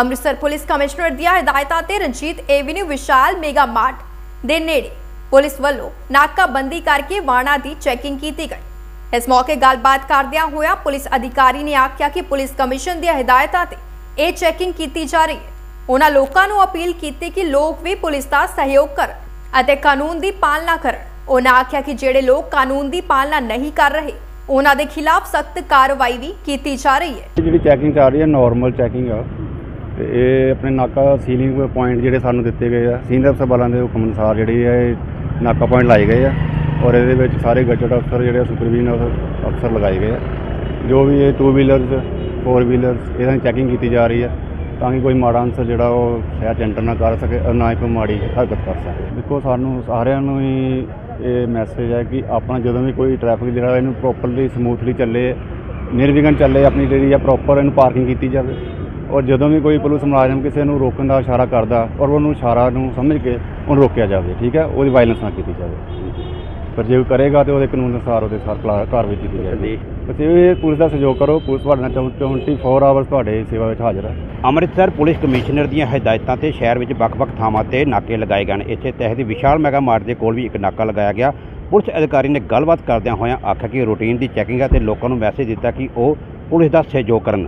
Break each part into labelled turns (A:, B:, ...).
A: Amritsar police commissioner ਦੀਆਂ ਹਦਾਇਤਾਂ ਤੇ Ranjit avenue Vishal mega mart ਦੇ ਨੇੜੇ ਪੁਲਿਸ ਵੱਲੋਂ ਨਾਕਾਬੰਦੀ ਕਰਕੇ ਵਾਹਨਾਂ ਦੀ ਚੈਕਿੰਗ ਕੀਤੀ ਗਈ। ਇਸ ਮੌਕੇ ਗੱਲਬਾਤ ਕਰਦਿਆਂ ਹੋਇਆ ਪੁਲਿਸ ਅਧਿਕਾਰੀ ਨੇ ਆਖਿਆ ਕਿ ਪੁਲਿਸ ਕਮਿਸ਼ਨ ਦੀਆਂ ਹਦਾਇਤਾਂ ਤੇ ਇਹ ਚੈਕਿੰਗ ਕੀਤੀ ਜਾ ਰਹੀ ਹੈ। ਉਹਨਾਂ ਲੋਕਾਂ ਨੂੰ ਅਪੀਲ ਕੀਤੀ ਕਿ ਲੋਕ ਵੀ ਪੁਲਿਸ ਦਾ ਸਹਿਯੋਗ ਕਰਨ ਅਤੇ ਕਾਨੂੰਨ ਦੀ ਪਾਲਣਾ ਕਰਨ। ਉਹਨਾਂ ਆਖਿਆ ਕਿ ਜਿਹੜੇ ਲੋਕ ਕਾਨੂੰਨ ਦੀ ਪਾਲਣਾ ਨਹੀਂ ਕਰ ਰਹੇ, ਉਹਨਾਂ ਦੇ ਖਿਲਾਫ ਸਖਤ ਕਾਰਵਾਈ ਵੀ ਕੀਤੀ ਜਾ ਰਹੀ ਹੈ।
B: ਜਿਹੜੀ ਚੈਕਿੰਗ ਚੱਲ ਰਹੀ ਹੈ ਨਾਰਮਲ ਚੈਕਿੰਗ ਆ। ਤੇ ਇਹ ਆਪਣੇ ਨਾਕਾ ਸੀਲਿੰਗ ਪੁਆਇੰਟ ਜਿਹੜੇ ਸਾਨੂੰ ਦਿੱਤੇ ਗਏ ਆ। ਸੀਨੀਅਰ ਅਫਸਰ ਅਫਸਰਾਂ ਦੇ ਹੁਕਮ ਅਨੁਸਾਰ ਜਿਹੜੀ ਆ ਇਹ ਨਾਕਾ ਪੁਆਇੰਟ ਲਾਏ ਗਏ ਆ ਔਰ ਇਹਦੇ ਵਿੱਚ ਸਾਰੇ ਗਜਟ ਅਫਸਰ ਜਿਹੜੇ ਸੁਪਰਵੀਜ਼ਨ ਅਫਸਰ ਲਗਾਏ ਗਏ ਆ। ਜੋ ਵੀ ਇਹ ਟੂ ਵੀਲਰਸ ਫੋਰ ਵੀਲਰਸ ਇਹਨਾਂ ਦੀ ਚੈਕਿੰਗ ਕੀਤੀ ਜਾ ਰਹੀ ਹੈ ਤਾਂ ਕਿ ਕੋਈ ਮਾੜਾ ਅਨਸਰ ਜਿਹੜਾ ਉਹ ਸ਼ਹਿਰ 'ਚ ਐਂਟਰ ਨਾ ਕਰ ਸਕੇ ਔਰ ਨਾ ਹੀ ਕੋਈ ਮਾੜੀ ਹਰਕਤ ਕਰ ਸਕੇ। ਦੇਖੋ ਸਾਨੂੰ ਸਾਰਿਆਂ ਨੂੰ ਹੀ ਇਹ ਮੈਸੇਜ ਹੈ ਕਿ ਆਪਣਾ ਜਦੋਂ ਵੀ ਕੋਈ ਟ੍ਰੈਫਿਕ ਜਿਹੜਾ ਇਹਨੂੰ ਪ੍ਰੋਪਰਲੀ ਸਮੂਥਲੀ ਚੱਲੇ, ਨਿਰਵਿਘਨ ਚੱਲੇ, ਆਪਣੀ ਜਿਹੜੀ ਆ ਪ੍ਰੋਪਰ ਇਹਨੂੰ ਪਾਰਕਿੰਗ ਕੀਤੀ ਜਾਵੇ। ਔਰ ਜਦੋਂ ਵੀ ਕੋਈ ਪੁਲਿਸ ਮੁਲਾਜ਼ਮ ਕਿਸੇ ਨੂੰ ਰੋਕਣ ਦਾ ਇਸ਼ਾਰਾ ਕਰਦਾ ਔਰ ਉਹਨੂੰ ਇਸ਼ਾਰਾ ਨੂੰ ਸਮਝ ਕੇ ਉਹਨੂੰ ਰੋਕਿਆ ਜਾਵੇ ਠੀਕ ਹੈ? ਉਹਦੀ ਵਾਇਲੈਂਸ ਨਾ ਕੀਤੀ ਜਾਵੇ। ਪਰ ਜੇ ਉਹ ਕਰੇਗਾ ਤੇ ਉਹਦੇ ਕਾਨੂੰਨ ਅਨੁਸਾਰ ਉਹਦੇ ਸਰ ਕਾਰਵਾਈ ਕੀਤੀ ਜਾਏਗੀ। ਬਸ ਇਹ ਪੁਲਿਸ ਦਾ ਸਹਿਯੋਗ ਕਰੋ। ਪੁਲਿਸ ਤੁਹਾਡੇ ਨਾਲ 24 ਆਵਰਸ ਤੁਹਾਡੇ ਸੇਵਾ ਵਿੱਚ ਹਾਜ਼ਰ ਹੈ।
C: ਅੰਮ੍ਰਿਤਸਰ ਪੁਲਿਸ ਕਮਿਸ਼ਨਰ ਦੀਆਂ ਹਦਾਇਤਾਂ ਤੇ ਸ਼ਹਿਰ ਵਿੱਚ ਵੱਖ-ਵੱਖ ਥਾਵਾਂ ਤੇ ਨਾਕੇ ਲਗਾਏ ਗਏ ਨੇ। ਇੱਥੇ ਤਹਿਤ ਵਿਸ਼ਾਲ ਮੈਗਾ ਮਾਰਟ ਦੇ ਕੋਲ ਵੀ ਇੱਕ ਨਾਕਾ ਲਗਾਇਆ ਗਿਆ। ਪੁਲਿਸ ਅਧਿਕਾਰੀ ਨੇ ਗੱਲਬਾਤ ਕਰਦਿਆਂ ਹੋਇਆਂ ਆਖਿਆ ਕਿ ਰੂਟੀਨ ਦੀ ਚੈਕਿੰਗ ਹੈ ਤੇ ਲੋਕਾਂ ਨੂੰ ਮੈਸੇਜ ਦਿੱਤਾ ਕਿ ਉਹ ਪੁਲਿਸ ਦਾ ਸਹਿਯੋਗ ਕਰਨ।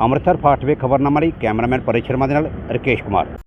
C: ਅੰਮ੍ਰਿਤਸਰ ਫਾਸਟ ਵੇ ਖਬਰਨਾਮਾ ਲਈ ਕੈਮਰਾਮੈਨ ਪਰੇ ਸ਼ਰਮਾ ਦੇ ਨਾਲ ਰਕੇਸ਼ ਕੁਮਾਰ